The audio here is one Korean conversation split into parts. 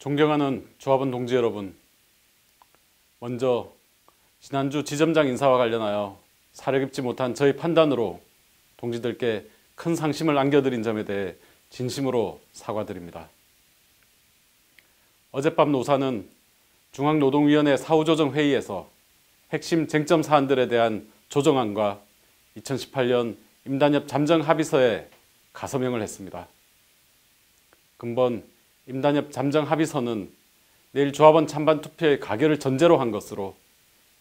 존경하는 조합원 동지 여러분, 먼저 지난주 지점장 인사와 관련하여 사려 깊지 못한 저희 판단으로 동지들께 큰 상심을 안겨드린 점에 대해 진심으로 사과드립니다. 어젯밤 노사는 중앙노동위원회 사후조정 회의에서 핵심 쟁점 사안들에 대한 조정안과 2018년 임단협 잠정 합의서에 가서명을 했습니다. 근본 임단협 잠정 합의서는 내일 조합원 찬반 투표의 가결을 전제로 한 것으로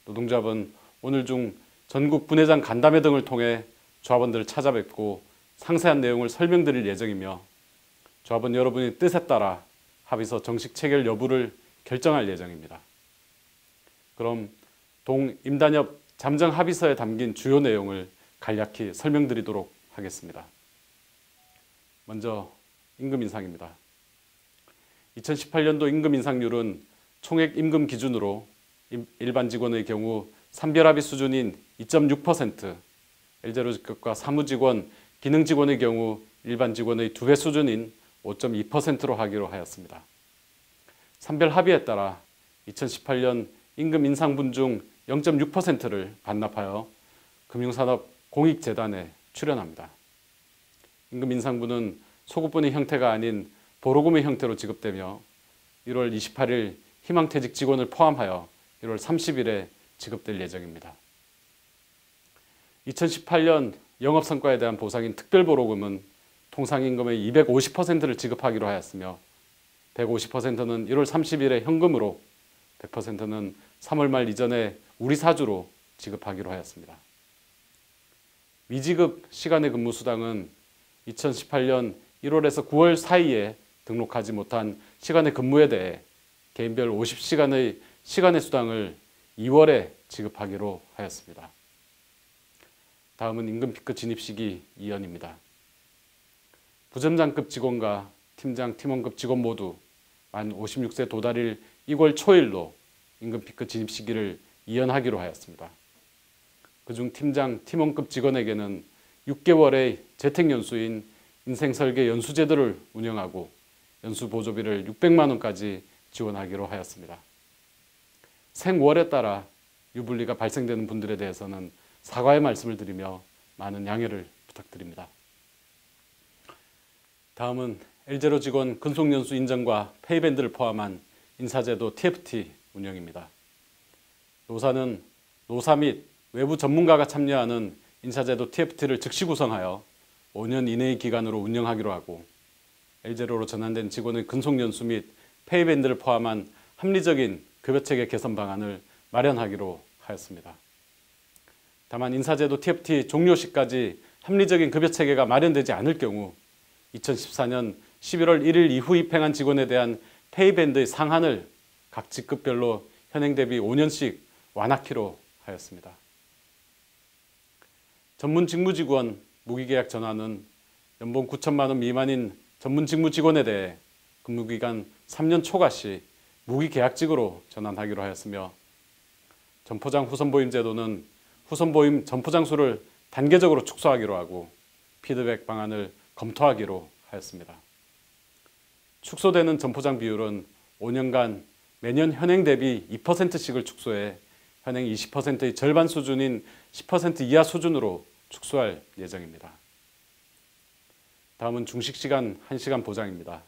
노동조합은 오늘 중 전국 분회장 간담회 등을 통해 조합원들을 찾아뵙고 상세한 내용을 설명드릴 예정이며 조합원 여러분의 뜻에 따라 합의서 정식 체결 여부를 결정할 예정입니다. 그럼 동임단협 잠정 합의서에 담긴 주요 내용을 간략히 설명드리도록 하겠습니다. 먼저 임금 인상입니다. 2018년도 임금 인상률은 총액 임금 기준으로 일반 직원의 경우 산별합의 수준인 2.6%, 엘제로 직급과 사무직원, 기능직원의 경우 일반 직원의 두 배 수준인 5.2%로 하기로 하였습니다. 산별 합의에 따라 2018년 임금 인상분 중 0.6%를 반납하여 금융산업 공익재단에 출연합니다. 임금 인상분은 소급분의 형태가 아닌 보로금의 형태로 지급되며 1월 28일 희망퇴직 직원을 포함하여 1월 30일에 지급될 예정입니다. 2018년 영업성과에 대한 보상인 특별보로금은 통상임금의 250%를 지급하기로 하였으며 150%는 1월 30일에 현금으로 100%는 3월 말 이전에 우리 사주로 지급하기로 하였습니다. 미지급 시간의 근무 수당은 2018년 1월에서 9월 사이에 등록하지 못한 시간의 근무에 대해 개인별 50시간의 시간의 수당을 2월에 지급하기로 하였습니다. 다음은 임금 피크 진입 시기 이연입니다. 부점장급 직원과 팀장, 팀원급 직원 모두 만 56세 도달일 2월 초일로 임금 피크 진입 시기를 이연하기로 하였습니다. 그중 팀장, 팀원급 직원에게는 6개월의 재택 연수인 인생설계 연수제도를 운영하고 연수 보조비를 600만 원까지 지원하기로 하였습니다. 생월에 따라 유불리가 발생되는 분들에 대해서는 사과의 말씀을 드리며 많은 양해를 부탁드립니다. 다음은 엘제로 직원 근속연수 인정과 페이밴드를 포함한 인사제도 TFT 운영입니다. 노사는 노사 및 외부 전문가가 참여하는 인사제도 TFT를 즉시 구성하여 5년 이내의 기간으로 운영하기로 하고 엘제로로 전환된 직원의 근속연수 및 페이밴드를 포함한 합리적인 급여체계 개선 방안을 마련하기로 하였습니다. 다만 인사제도 TFT 종료 시까지 합리적인 급여체계가 마련되지 않을 경우 2014년 11월 1일 이후 입행한 직원에 대한 페이밴드의 상한을 각 직급별로 현행 대비 5년씩 완화키로 하였습니다. 전문 직무직원 무기계약 전환은 연봉 9천만 원 미만인 전문 직무 직원에 대해 근무기간 3년 초과 시 무기계약직으로 전환하기로 하였으며 점포장 후선보임 제도는 후선보임 점포장 수를 단계적으로 축소하기로 하고 피드백 방안을 검토하기로 하였습니다. 축소되는 점포장 비율은 5년간 매년 현행 대비 2%씩을 축소해 현행 20%의 절반 수준인 10% 이하 수준으로 축소할 예정입니다. 다음은 중식시간 1시간 보장입니다.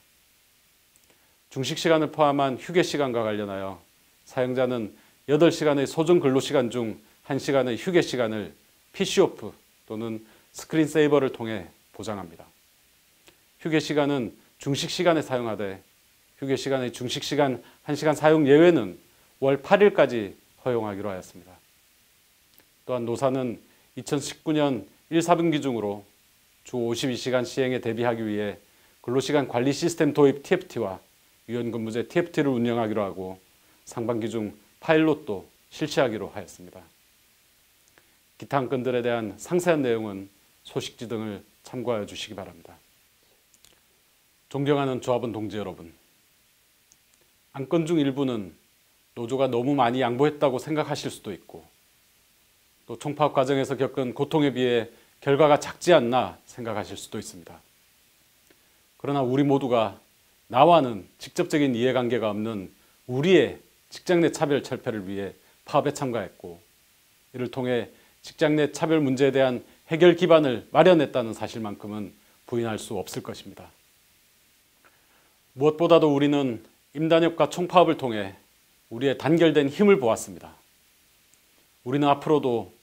중식시간을 포함한 휴게시간과 관련하여 사용자는 8시간의 소정 근로시간 중 1시간의 휴게시간을 PC오프 또는 스크린세이버를 통해 보장합니다. 휴게시간은 중식시간에 사용하되 휴게시간의 중식시간 1시간 사용 예외는 월 8일까지 허용하기로 하였습니다. 또한 노사는 2019년 1, 4분기 중으로 주 52시간 시행에 대비하기 위해 근로시간 관리 시스템 도입 TFT와 유연근무제 TFT를 운영하기로 하고 상반기 중 파일롯도 실시하기로 하였습니다. 기타 안건들에 대한 상세한 내용은 소식지 등을 참고하여 주시기 바랍니다. 존경하는 조합원 동지 여러분, 안건 중 일부는 노조가 너무 많이 양보했다고 생각하실 수도 있고 또 총파업 과정에서 겪은 고통에 비해 결과가 작지 않나 생각하실 수도 있습니다. 그러나 우리 모두가 나와는 직접적인 이해관계가 없는 우리의 직장 내 차별 철폐를 위해 파업에 참가했고 이를 통해 직장 내 차별 문제에 대한 해결 기반을 마련했다는 사실만큼은 부인할 수 없을 것입니다. 무엇보다도 우리는 임단협과 총파업을 통해 우리의 단결된 힘을 보았습니다. 우리는 앞으로도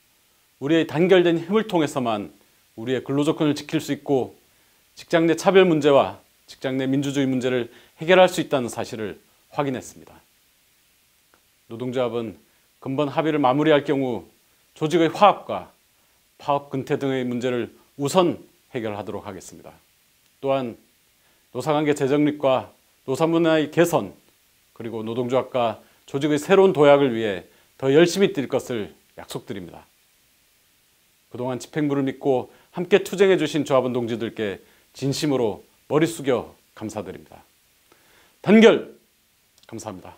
우리의 단결된 힘을 통해서만 우리의 근로조건을 지킬 수 있고 직장 내 차별 문제와 직장 내 민주주의 문제를 해결할 수 있다는 사실을 확인했습니다. 노동조합은 근본 합의를 마무리할 경우 조직의 화합과 파업 근태 등의 문제를 우선 해결하도록 하겠습니다. 또한 노사관계 재정립과 노사문화의 개선 그리고 노동조합과 조직의 새로운 도약을 위해 더 열심히 뛸 것을 약속드립니다. 그동안 집행부를 믿고 함께 투쟁해 주신 조합원 동지들께 진심으로 머리 숙여 감사드립니다. 단결 감사합니다.